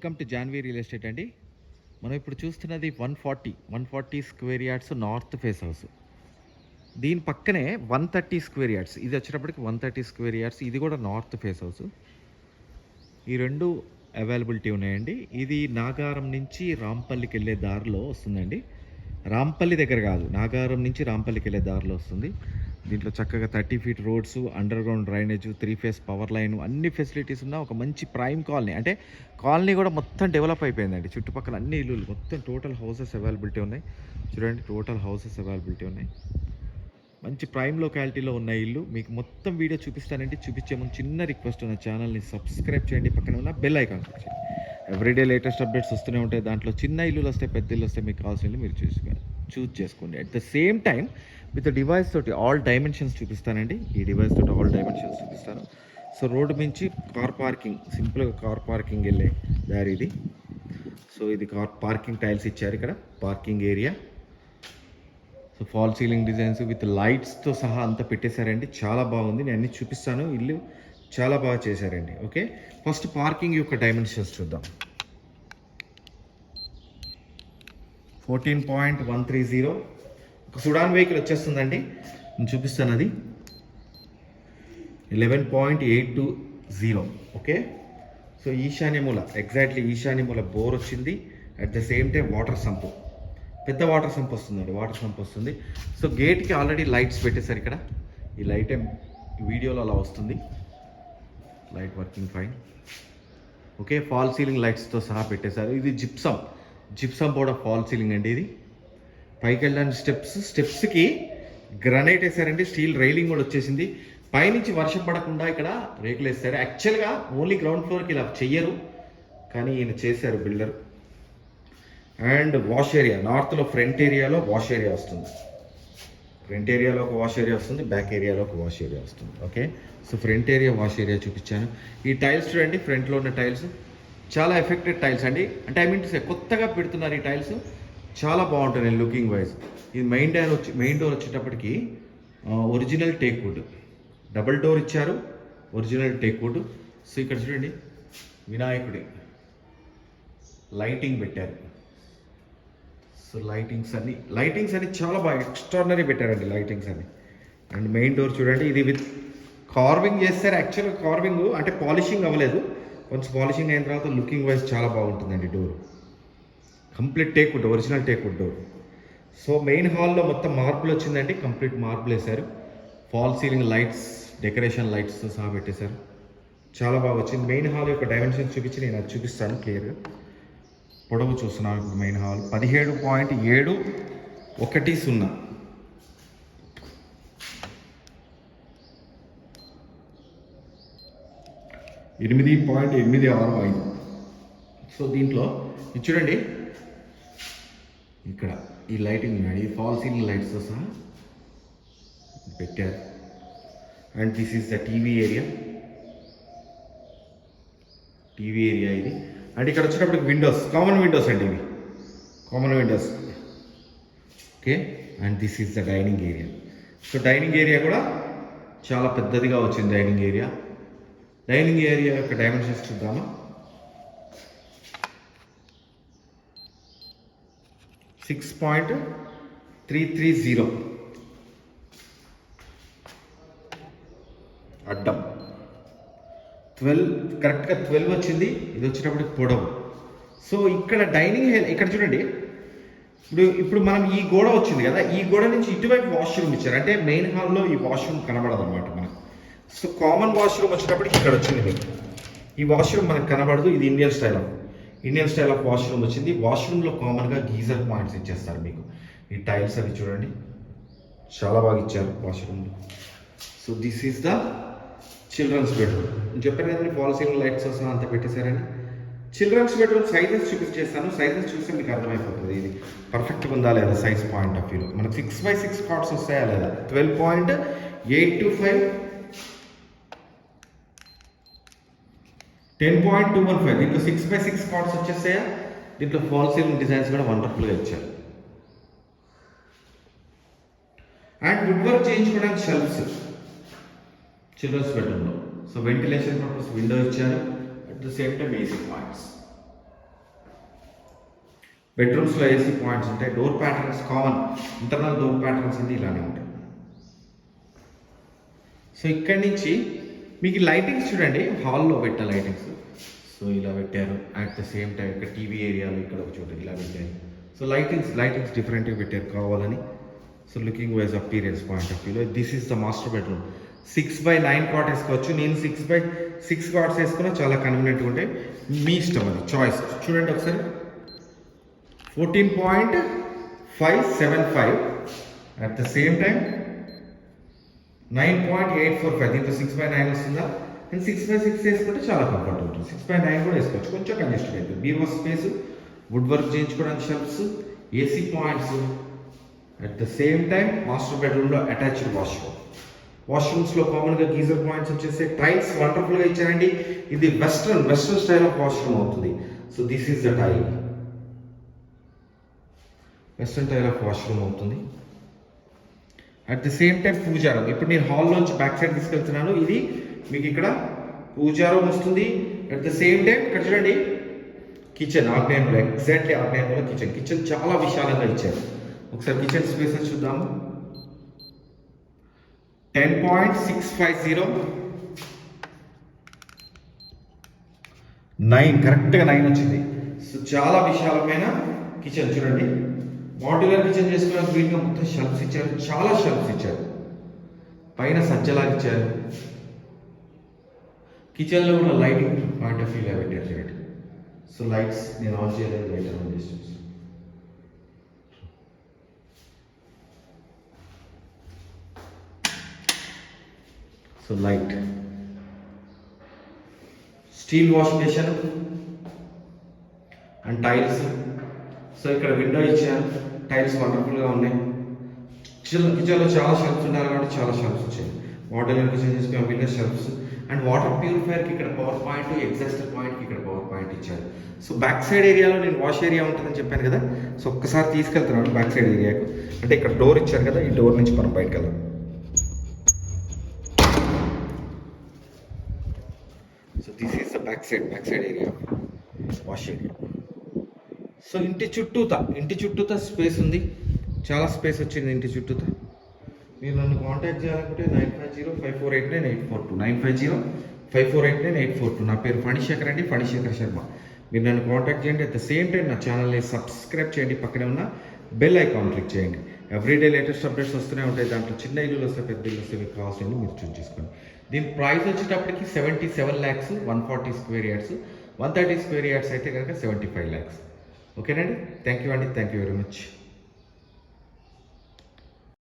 Welcome to Janvi real estate అండి. మనం ఇప్పుడు చూస్తున్నది one forty one forty square yards north face house. దీని పక్కనే వన్ థర్టీ స్క్వేర్ యార్డ్స్ ఇది వచ్చేటప్పటికి వన్ థర్టీ స్క్వేర్ యార్డ్స్ ఇది కూడా నార్త్ ఫేస్ హౌస్. ఈ రెండు అవైలబిలిటీ ఉన్నాయండి. ఇది నాగారం నుంచి రాంపల్లికి వెళ్ళే దారిలో వస్తుందండి. రాంపల్లి దగ్గర కాదు నాగారం నుంచి రాంపల్లికి వెళ్ళే దారిలో వస్తుంది. దీంట్లో చక్కగా thirty feet roads underground drainage three phase power line అన్ని ఫెసిలిటీస్ ఉన్న ఒక మంచి ప్రైమ్ కాలనీ అంటే కాలనీ కూడా మొత్తం డెవలప్ అయిపోయిందండి. చుట్టుపక్కల అన్ని ఇల్లులు మొత్తం టోటల్ హౌసెస్ అవైలబిలిటీ ఉన్నాయి. చూడండి టోటల్ హౌసెస్ అవైలబిలిటీ ఉన్నాయి. మంచి ప్రైమ్ లొకాలిటీలో ఉన్న ఇల్లు. మీకు మొత్తం వీడియో చూపిస్తానండి. చూపించే ముందు చిన్న రిక్వెస్ట్ ఉన్న ఛానల్ని సబ్స్క్రైబ్ చేయండి. పక్కన ఉన్న బెల్ ఐకాన్ చేయండి. ఎవ్రీడే లేటెస్ట్ అప్డేట్స్ వస్తూనే ఉంటాయి. దాంట్లో చిన్న ఇల్లులు వస్తే పెద్ద ఇల్లు వస్తే మీకు కావాల్సిన మీరు చూసుకో చూస్ చేసుకోండి. At the same time with device తోటి ఆల్ డైమెన్షన్స్ చూపిస్తానండి. ఈ డివైస్ తోటి ఆల్ డైమెన్షన్స్ చూపిస్తాను. సో రోడ్డు మించి కార్ పార్కింగ్ సింపుల్గా కార్ పార్కింగ్ వెళ్ళే దారి ఇది. సో ఇది కార్ పార్కింగ్ టైల్స్ ఇచ్చారు ఇక్కడ parking area. So fall ceiling designs with లైట్స్తో సహా అంతా పెట్టేశారండి. చాలా బాగుంది. నేను అన్ని చూపిస్తాను. ఇల్లు చాలా బాగా చేశారండి. ఓకే? ఫస్ట్ పార్కింగ్ యొక్క డైమెన్షన్స్ చూద్దాం. Fourteen point one three zero sedan vehicle వచ్చేస్తుందండి. నేను చూపిస్తాను అది eleven point eight two zero okay? So ఈశాన్య మూల ఎగ్జాక్ట్లీ ఈశాన్య మూల బోర్ వచ్చింది. At the same time water sump. పెద్ద వాటర్ సంప్ వస్తుందండి వాటర్ సంప్ వస్తుంది. సో గేట్కి ఆల్రెడీ లైట్స్ పెట్టేశారు ఇక్కడ. ఈ లైట్ వీడియోలో అలా వస్తుంది. Light working fine. Okay? Fall ceiling లైట్స్తో సహా పెట్టేశారు. ఇది gypsum. Gypsum board fall ceiling అండి ఇది. పైకి వెళ్ళడానికి స్టెప్స్ స్టెప్స్కి గ్రనైట్ వేసారండి స్టీల్ రైలింగ్ కూడా వచ్చేసింది. పైనుంచి వర్షం పడకుండా ఇక్కడ రేకులు వేస్తారు. యాక్చువల్గా ఓన్లీ గ్రౌండ్ ఫ్లోర్కి ఇలా చెయ్యరు కానీ ఈయన చేశారు బిల్డర్. అండ్ వాష్ ఏరియా నార్త్లో ఫ్రంట్ ఏరియాలో వాష్ ఏరియా వస్తుంది. ఫ్రంట్ ఏరియాలో ఒక వాష్ ఏరియా వస్తుంది బ్యాక్ ఏరియాలో ఒక వాష్ ఏరియా వస్తుంది. Okay so front area wash area చూపించాను. ఈ టైల్స్ చూడండి ఫ్రంట్లో ఉన్న టైల్స్ చాలా ఎఫెక్టెడ్ టైల్స్ అండి. అంటే ఐ మీన్ కొత్తగా పెడుతున్నారు ఈ టైల్స్ చాలా బాగుంటుంది లుకింగ్ వైజ్. ఇది మెయిన్ డోర్ వచ్చి మెయిన్ డోర్ వచ్చేటప్పటికి original teak wood. Double door ఇచ్చారు ఒరిజినల్ టేక్ వుడ్. సో ఇక్కడ చూడండి వినాయకుడి లైటింగ్ పెట్టారు. సో లైటింగ్స్ అన్ని లైటింగ్స్ అన్ని చాలా బాగా ఎక్స్ట్రాడినరీ పెట్టారండి లైటింగ్స్ అన్ని. అండ్ మెయిన్ డోర్ చూడండి ఇది విత్ కార్వింగ్ చేస్తారు. యాక్చువల్గా కార్వింగ్ అంటే పాలిషింగ్ అవ్వలేదు. కొంచెం పాలిషింగ్ అయిన తర్వాత లుకింగ్ వైజ్ చాలా బాగుంటుందండి door. Complete teak wood original teak wood door so main హాల్లో మొత్తం మార్పులు వచ్చిందండి కంప్లీట్ మార్పులు వేశారు. Fall ceiling lights decoration lights సహా పెట్టేశారు. చాలా బాగా వచ్చింది. మెయిన్ హాల్ యొక్క డైమెన్షన్ చూపించి నేను అది చూపిస్తాను క్లియర్గా పొడవు చూస్తున్నాం ఇప్పుడు మెయిన్ హాల్. పదిహేడు పాయింట్ ఏడు ఒకటి సున్నా. ఎనిమిది పాయింట్ ఎనిమిది ఆరు ఐదు. సో దీంట్లో ఇది చూడండి. ఇక్కడ ఈ లైటింగ్ ఉన్నాడు. ఈ ఫాల్ సీలింగ్ లైట్స్తో సహా పెట్టారు. And this is the TV area. TV area ఇది. అండ్ ఇక్కడ వచ్చేటప్పటికి విండోస్ కామన్ విండోస్ అండి ఇవి. Common windows. Okay. And this is the dining area. So dining area కూడా చాలా పెద్దదిగా వచ్చింది డైనింగ్ ఏరియా. డైనింగ్ ఏరియా యొక్క డైమెన్షన్స్ చూద్దామా? Six point three three zero అడ్డం. ట్వెల్వ్ కరెక్ట్గా ట్వెల్వ్ వచ్చింది ఇది వచ్చేటప్పటికి పొడవు. సో ఇక్కడ డైనింగ్ హెల్ ఇక్కడ చూడండి. ఇప్పుడు ఇప్పుడు మనం ఈ గోడ వచ్చింది కదా ఈ గోడ నుంచి ఇటువైపు వాష్రూమ్ ఇచ్చారు. అంటే మెయిన్ హాల్లో ఈ వాష్రూమ్ కనబడదు అనమాట మనకు. సో కామన్ వాష్రూమ్ వచ్చేటప్పటికి ఇక్కడ వచ్చింది. మీకు ఈ వాష్రూమ్ మనకు కనబడదు ఇది Indian style of Indian style of washroom వచ్చింది. వాష్రూమ్లో కామన్గా గీజర్ పాయింట్స్ ఇచ్చేస్తారు మీకు. ఈ టైల్స్ అవి చూడండి. చాలా బాగా ఇచ్చారు వాష్రూమ్లో so this is the children's bedroom నేను చెప్పాను కదండి పాలసీలో లైట్స్ వస్తున్నా అంత పెట్టేశారని. చిల్డ్రన్స్ బెడ్రూమ్ సైజెస్ చూపించేస్తాను సైజెస్ చూస్తే మీకు అర్థమైపోతుంది. ఇది పర్ఫెక్ట్గా ఉందా లేదా సైజ్ పాయింట్ ఆఫ్ వ్యూలో మనకు సిక్స్ బై సిక్స్ కార్డ్స్ వస్తాయా లేదా? Twelve point eight two five ten point two one five దీంట్లో సిక్స్ బై సిక్స్ కార్డ్స్ వచ్చేసాయా దీంట్లో ఫాల్ సీలింగ్ డిజైన్స్ కూడా వండర్ఫుల్గా ఇచ్చారు. అండ్ వుడ్ వర్క్ చేయించుకోవడానికి షెల్ఫ్స్ చిల్డ్రన్స్ బెడ్రూమ్లో సో వెంటిలేషన్ పర్పస్ విండో ఇచ్చారు. At the same time AC points బెడ్రూమ్స్లో AC points ఉంటాయి. Door patterns common internal door patterns అన్ని ఇలానే ఉంటాయి. సో ఇక్కడి నుంచి మీకు లైటింగ్స్ చూడండి. హాల్లో పెట్ట లైటింగ్స్ సో ఇలా పెట్టారు. అట్ ద సేమ్ టైం ఇక్కడ టీవీ ఏరియాలో ఇక్కడ ఒక చోట ఇలా పెట్టారు. సో లైటింగ్స్ లైటింగ్స్ డిఫరెంట్గా పెట్టారు కావాలని. So looking wise appearance point of వ్యూలో this is the master bedroom six by nine cot వేసుకోవచ్చు. నేను సిక్స్ బై సిక్స్ కాట్స్ వేసుకున్నా చాలా కన్వీనియంట్గా ఉంటాయి. మీ ఇష్టం అది. చాయిస్ చూడండి ఒకసారి. Fourteen point five seven five at the same time nine point eight four five దీంట్లో సిక్స్ బై నైన్ వస్తుందా? అండ్ సిక్స్ బై సిక్స్ వేసుకుంటే చాలా కంఫర్ట్ ఉంటుంది. సిక్స్ బై నైన్ కూడా వేసుకోవచ్చు. కొంచెం కంజెస్టెడ్ అవుతుంది బీరువా స్పేస్ వుడ్ వర్క్ చేయించుకోవడానికి shelves AC points at the same time master బెడ్రూమ్లో అటాచ్డ్ వాష్రూమ్ వాష్రూమ్స్లో కామన్గా గీజర్ పాయింట్స్ వచ్చేసి టైల్స్ వండర్ఫుల్గా ఇచ్చారండి. ఇది western western style of washroom అవుతుంది. So this is the tile western tile of washroom అవుతుంది. అట్ ది సేమ్ టైం పూజారం ఇప్పుడు నేను హాల్లోంచి బ్యాక్ సైడ్ తీసుకెళ్తున్నాను. ఇది మీకు ఇక్కడ పూజారం వస్తుంది. అట్ ద సేమ్ టైం ఇక్కడ చూడండి కిచెన్ ఆగ్నేయంలో ఎగ్జాక్ట్లీ ఆగ్నేయంలో కిచెన్ కిచెన్ చాలా విశాలంగా ఇచ్చారు. ఒకసారి కిచెన్ స్పేసెస్ చూద్దాము. Ten point six five zero nine కరెక్ట్గా నైన్ వచ్చింది. సో చాలా విశాలమైన కిచెన్ చూడండి. మాడ్యులర్ కిచెన్ చేసుకోవడానికి వీటిగా మొత్తం షెల్ఫ్స్ ఇచ్చారు చాలా షెల్ఫ్స్ ఇచ్చారు. పైన సజ్జలాగా ఇచ్చారు. కిచెన్లో కూడా లైటింగ్ పాయింట్ ఆఫ్ వ్యూగా పెట్టారు చూడండి. సో లైట్స్ నేను ఆన్ చేయలేదు లైట్ ఆన్ చేసి so light steel wash basin and tiles so ఇక్కడ విండో ఇచ్చారు. టైల్స్ వండర్ఫుల్గా ఉన్నాయి. కిచెన్ కిచెన్లో చాలా షెల్ఫ్స్ ఉండాలి కాబట్టి చాలా షెల్ఫ్స్ వచ్చాయి. వాటర్ కిచెన్ చేసుకుని విండో షెల్ఫ్స్ అండ్ వాటర్ ప్యూరిఫైర్కి ఇక్కడ పవర్ పాయింట్ ఎగ్జాస్టర్ పాయింట్కి ఇక్కడ పవర్ పాయింట్ ఇచ్చారు. సో బ్యాక్ సైడ్ ఏరియాలో నేను వాష్ ఏరియా ఉంటుందని చెప్పాను కదా. సో ఒక్కసారి తీసుకెళ్తున్నాను బ్యాక్ సైడ్ ఏరియాకు అంటే ఇక్కడ డోర్ ఇచ్చారు కదా ఈ డోర్ నుంచి మనం బయటకు వెళ్దాం. So this is the back side back side area wash area so ఇంటి చుట్టూత ఇంటి చుట్టూత స్పేస్ ఉంది. చాలా స్పేస్ వచ్చింది ఇంటి చుట్టూత. మీరు నన్ను కాంటాక్ట్ చేయాలనుకుంటే nine five zero five four eight nine eight four two nine five zero five four eight nine eight four two నా పేరు ఫణిశేఖర్ అండి ఫణిశేఖర్ శర్మ. మీరు నన్ను కాంటాక్ట్ చేయండి. అట్ ద సేమ్ టైం నా ఛానల్ని సబ్స్క్రైబ్ చేయండి. పక్కనే ఉన్న బెల్ ఐకాన్ క్లిక్ చేయండి. ఎవ్రీడే లేటెస్ట్ అప్డేట్స్ వస్తూనే ఉంటాయి. దాంట్లో చిన్న ఇల్లులు వస్తే పెద్ద ఇల్లు వస్తే మీకు కావాల్సిన మీరు చూస్ చేసుకోండి. దీని ప్రైస్ వచ్చేటప్పటికి seventy seven lakhs one forty square yards one thirty square yards అయితే కనుక సెవెంటీ ఫైవ్ ల్యాక్స్ ఓకేనండి? థ్యాంక్ యూ అండి. Thank you very much